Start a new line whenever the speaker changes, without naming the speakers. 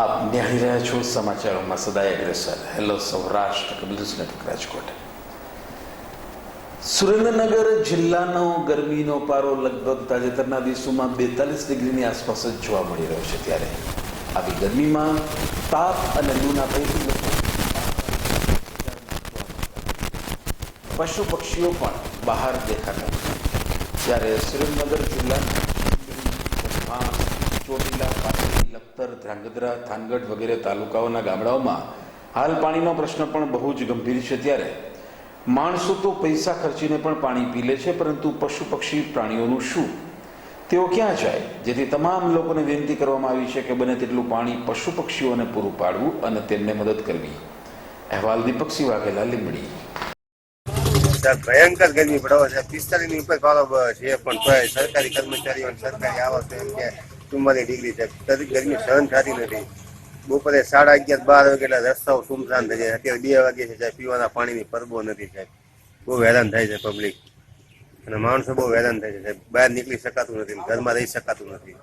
આપ નિહાળી રહ્યા છો સમાચારોમાં સદાય અગ્રેસર. Hello Saurashtra cables network Rajkot. Surendranagar જિલ્લાનો ગરમીનો પારો લગભગ તાજેતરના દિવસોમાં બેતાલીસ ડિગ્રીની આસપાસ જ જોવા મળી રહ્યો છે ત્યારે. આવી ગરમીમાં તાપ અને લૂના ભયથી પશુ પક્ષીઓ પણ બહાર દેખાતા જ્યારે સુરેન્દ્રનગર જિલ્લાના ચોટીલા પાટડી ધ્રાંગધ્રા, થાનગઢ વગેરે તાલુકાઓના ગામડાઓમાં હાલ પાણીનો પ્રશ્ન પણ બહુ જ ગંભીર છે ત્યારે. માણસો તો પૈસા ખર્ચીને પણ પાણી પી લે છે, પરંતુ પશુ પક્ષી પ્રાણીઓનું શું? તેઓ ક્યાં જાય? જેથી તમામ લોકોને વિનંતી કરવામાં આવી છે કે બને તેટલું પાણી પશુ પક્ષીઓને પૂરું પાડવું અને તેમને મદદ કરવી. અહેવાલ દીપકસિંહ વાઘેલા લીંબડી.
સાહેબ, ભયંકર ગરમી પડે છે. પિસ્તાલીસની ઉપર પારો બ- છે પણ સરકારી કર્મચારીઓ સરકારી આવક એમ કે ચુમ્માલીસ ડિગ્રી છે. ગરમી સહન થતી નથી. બપોરે સાડા અગિયાર બાર વાગે એટલે રસ્તાઓ સુમસાન થઈ જાય. અત્યારે બે વાગે છે પીવાના પાણીની પરબો નથી સાહેબ. બહુ હેરાન થાય છે પબ્લિક અને માણસો બહુ હેરાન થાય છે સાહેબ. બહાર નીકળી શકાતું નથી ઘરમાં રહી શકાતું નથી.